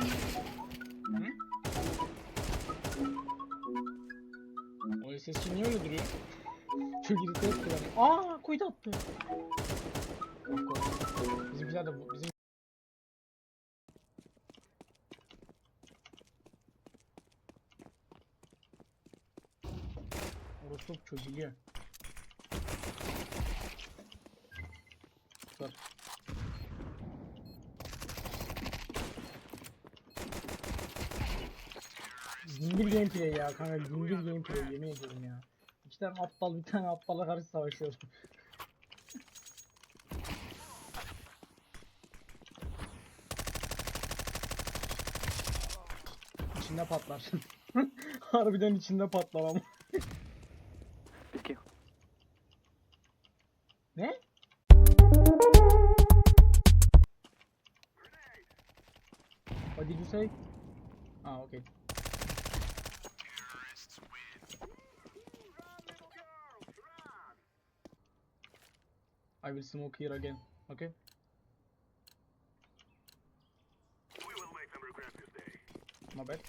Hı? O SSC niye öyle duruyor? Çok irite etti beni. Aa kuytu attı. Of course. Bizimkiler de bu. Bizim Orası çözülüyor. Dur. Gameplay ya kanka zincir gameplay yemin ediyorum ya. İki tane aptal bir tane aptala karşı savaşıyoruz. İçinde patlar. Harbiden içinde patlar ama. Peki. Ne? What did you say? I will smoke here again, okay? We will make them regret this day. My bad.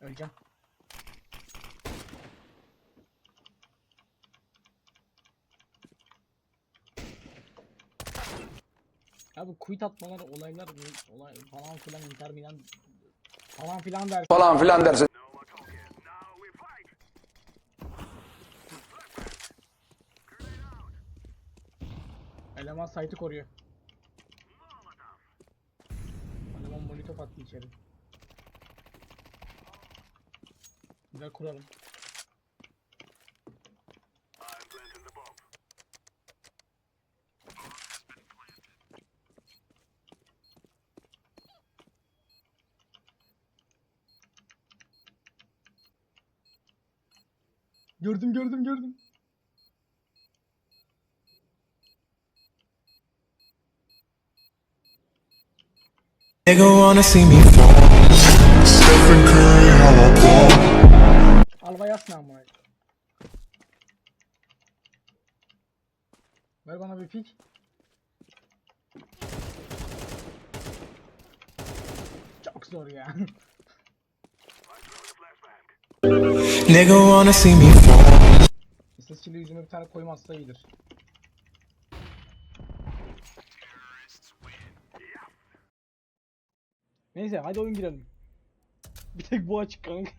There we go. Ya bu quit atmalar olaylar olay falan filan Inter Milan falan filan der. falan filan dersin. Eleman site'ı koruyor. Eleman monitör attı içeri. Güzel kuralım. Gördüm gördüm gördüm. Alva yasna amına. Ver bana bir pik. Çok zor ya. Nigga wanna see me fall. Sesçili yüzüme bir tane koymazsa iyidir. Neyse hadi oyun girelim. Bir tek bu açık kanka.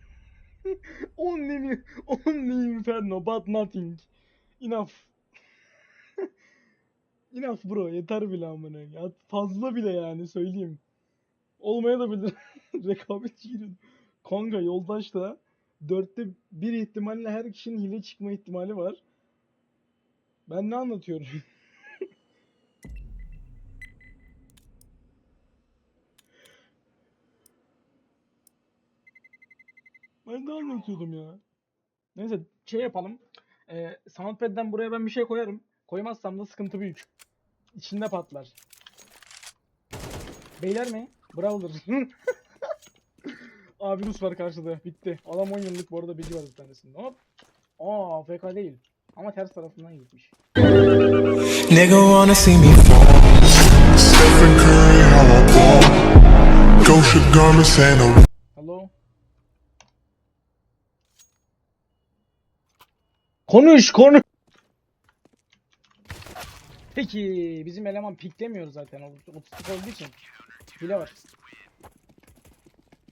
only, only inferno but nothing. Enough. Enough bro yeter bile amına. Ya fazla bile yani söyleyeyim. Olmaya da bilir. Rekabetçi girin. Kanka yoldaş da dörtte bir ihtimalle her kişinin hile çıkma ihtimali var. Ben ne anlatıyorum? ben ne anlatıyordum ya? Neyse şey yapalım. Ee, Soundpad'den buraya ben bir şey koyarım. Koymazsam da sıkıntı büyük. İçinde patlar. Beyler mi? Brawler. Abi Rus var karşıda. Bitti. Adam 10 yıllık bu arada bilgi var bir tanesinde. Hop. Aa AFK değil. Ama ters tarafından gitmiş. Nigga wanna see me fall. Stephen Curry, how I ball. Gosha garments and a Hello. Konuş konuş. Peki bizim eleman piklemiyor zaten. Otistik olduğu için. Hile var.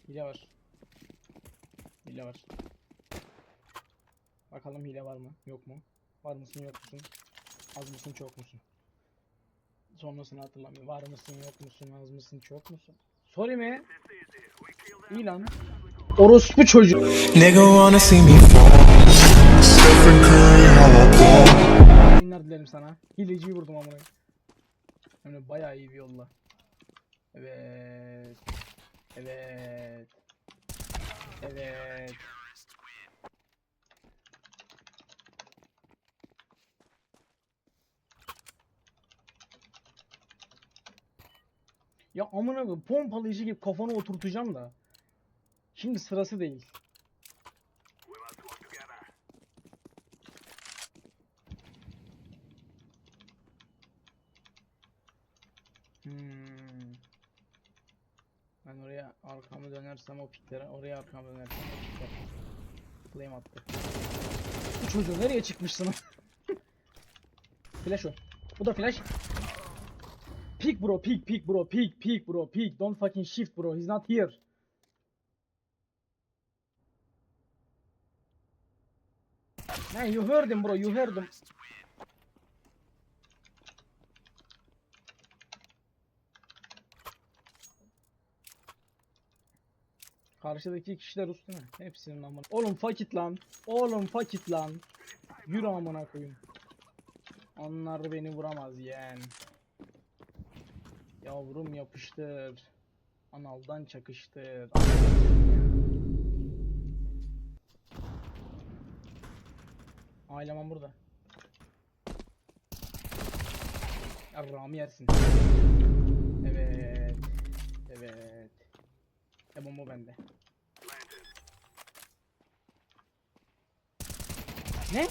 Hile var. Hile var. Bakalım hile var mı? Yok mu? Var mısın yok musun? Az mısın çok musun? Sonrasını hatırlamıyorum. Var mısın yok musun? Az mısın çok musun? Sorry mi? İyi lan. Orospu çocuğu. Nigga wanna see me fall. Stephen Curry, how I ball. Günler dilerim sana. Hileciyi vurdum amına. Yani bayağı iyi bir yolla. Evet. Evet. Evet. Ya amına koyayım pompalayıcı gibi kafana oturtacağım da. Şimdi sırası değil. Hmm. Ben oraya arkamı dönersem o piklere, oraya arkamı dönersem o pikler. Flame attı. Bu çocuğu nereye çıkmışsın? flash o. Bu da flash. Peek bro, peek, peek bro, peek, peek bro, peek. Don't fucking shift bro. He's not here. Man, you heard him bro, you heard him. Karşıdaki kişiler üstüne. Hepsinin amına. Oğlum fakit lan. Oğlum fakit lan. Yürü amına koyayım. Onlar beni vuramaz yeğen. Yavrum yapıştır. Analdan çakıştır. Aileman burada. Yarrağımı yersin. Evet. Evet. E bomba bende. Ne?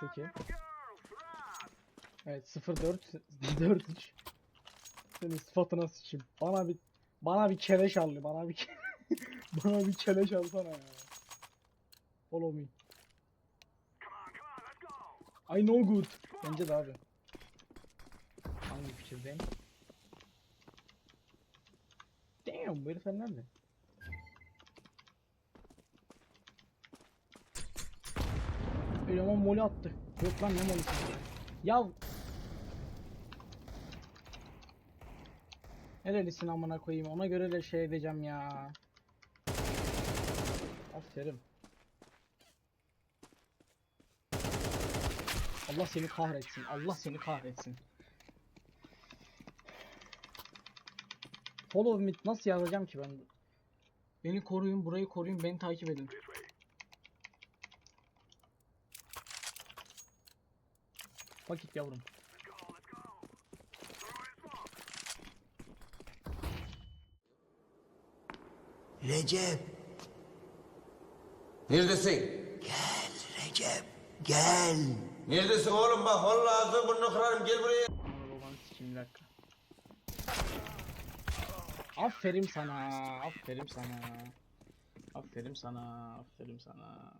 Peki. Evet 04 43 Senin sıfatına sıçayım. Bana bir bana bir keleş al bana bir bana bir keleş alsana ya. Follow me. I know good. Bence de abi. Hangi fikirdeyim? Damn bu herifler nerede? Eleman moli attı. Yok lan ne molisi? Ya Nerelisin amına koyayım ona göre de şey edeceğim ya. Aferin. Allah seni kahretsin. Allah seni kahretsin. Follow me nasıl yazacağım ki ben? Beni koruyun, burayı koruyun, beni takip edin. Vakit yavrum. Recep, Neredesin? gel Recep, gel. Neredesin oğlum bak vallahi ağzını burnunu kırarım gel buraya. Aman sikeyim bir dakika. Aferin sana, aferin sana. Aferin sana, aferin sana.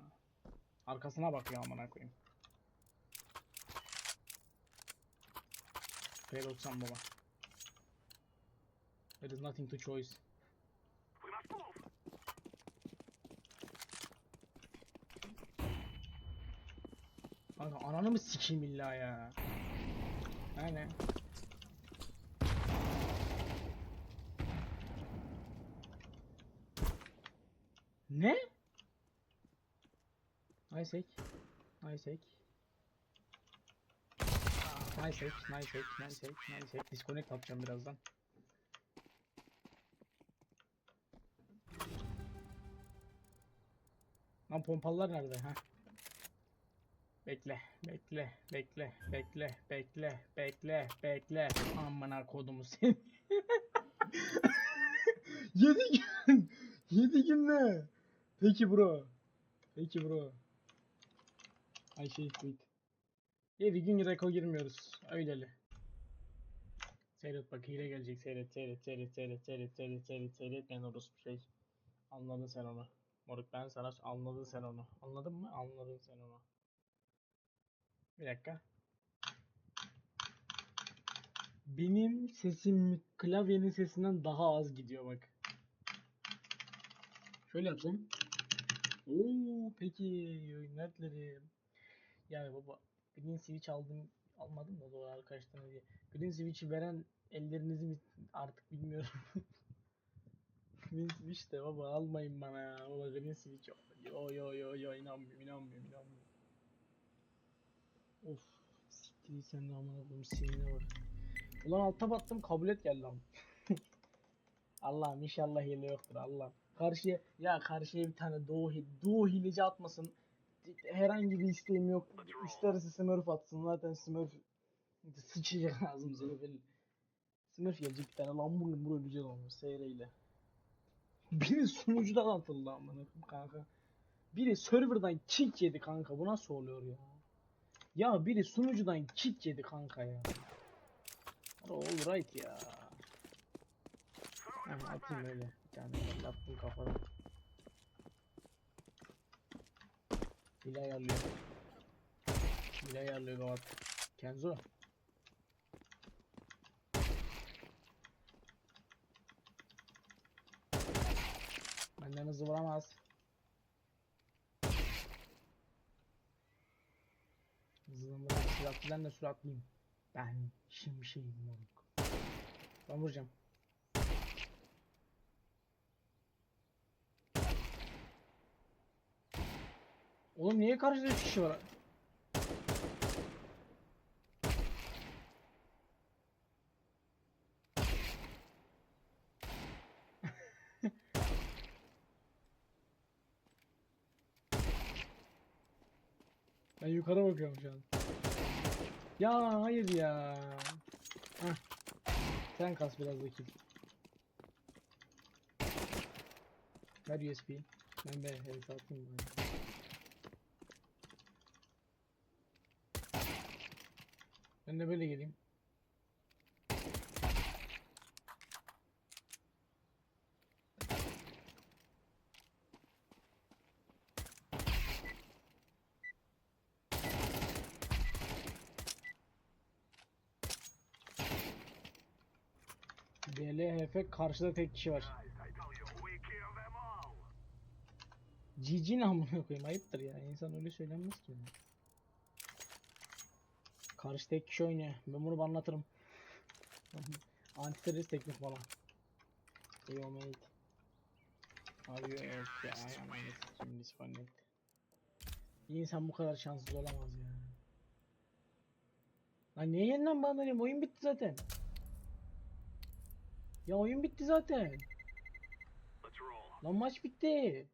Arkasına bakıyor amına koyayım. P90 baba. There is nothing to choice. Kanka ananı mı sikeyim illa ya? Aynen. Ne? Nice hack. Nice hack. Nice hack, nice hack. Disconnect yapacağım birazdan. Lan pompalılar nerede ha? Bekle, bekle, bekle, bekle, bekle, bekle, bekle. Amına kodumu seni. Yedi gün. Yedi gün ne? Peki bro. Peki bro. Ay şey wait. Yedi gün reko girmiyoruz. Öyleli. Seyret bak hile gelecek seyret seyret seyret seyret seyret seyret seyret seyret ben orospu şey. Anladın sen onu. Moruk ben sana anladın sen onu. Anladın mı? Anladın sen onu. Bir dakika. Benim sesim klavyenin sesinden daha az gidiyor bak. Şöyle yapsam. Oo peki yönetlerim. Yani baba Green Switch aldım almadım da doğru arkadaşlar diye. Green Switch'i veren ellerinizi mi artık bilmiyorum. Green Switch de baba almayın bana ya. Baba Green Switch yo yo yo yo inanmıyorum inanmıyorum inanmıyorum. Of siktir sen de amına koyayım sinirine bak. Ulan alta battım kabul et geldi lan. Allah'ım inşallah hile yoktur Allah. Karşıya ya karşıya bir tane doğu doğu hileci atmasın. Herhangi bir isteğim yok. İsterse Smurf atsın zaten Smurf sıçacak ağzımıza. Smurf gelecek bir tane lan bugün bu öleceğiz onu seyreyle. Biri sunucudan atıldı amına kanka. Biri serverdan kick yedi kanka. Bu nasıl oluyor ya? Ya biri sunucudan kick yedi kanka ya. All right ya. Heh, atayım öyle. Tane attım kafadan. Hile ayarlıyor. Hile ayarlıyor Gavat. Kenzo. Benden hızlı vuramaz. Hızlımı süratliden de süratliyim. Ben şimşeğim moruk. Ben vuracağım. Oğlum niye karşıda 3 kişi var? Ben yukarı bakıyorum şu an. Ya hayır ya. Heh. Sen kas biraz kill. Ver USB. Ben de health atayım bari. Ben de böyle geleyim. DLHF karşıda tek kişi var. Ne amına koyayım ayıptır ya insan öyle söylenmez ki. ya. Karşı tek kişi oynuyor. Ben bunu anlatırım. Antiterörist teknik falan. Yo mate. Are you okay? I am in this connect. Bir insan bu kadar şanssız olamaz ya. Lan niye yeniden banlanayım? Oyun bitti zaten. Ya oyun bitti zaten. Lan maç bitti.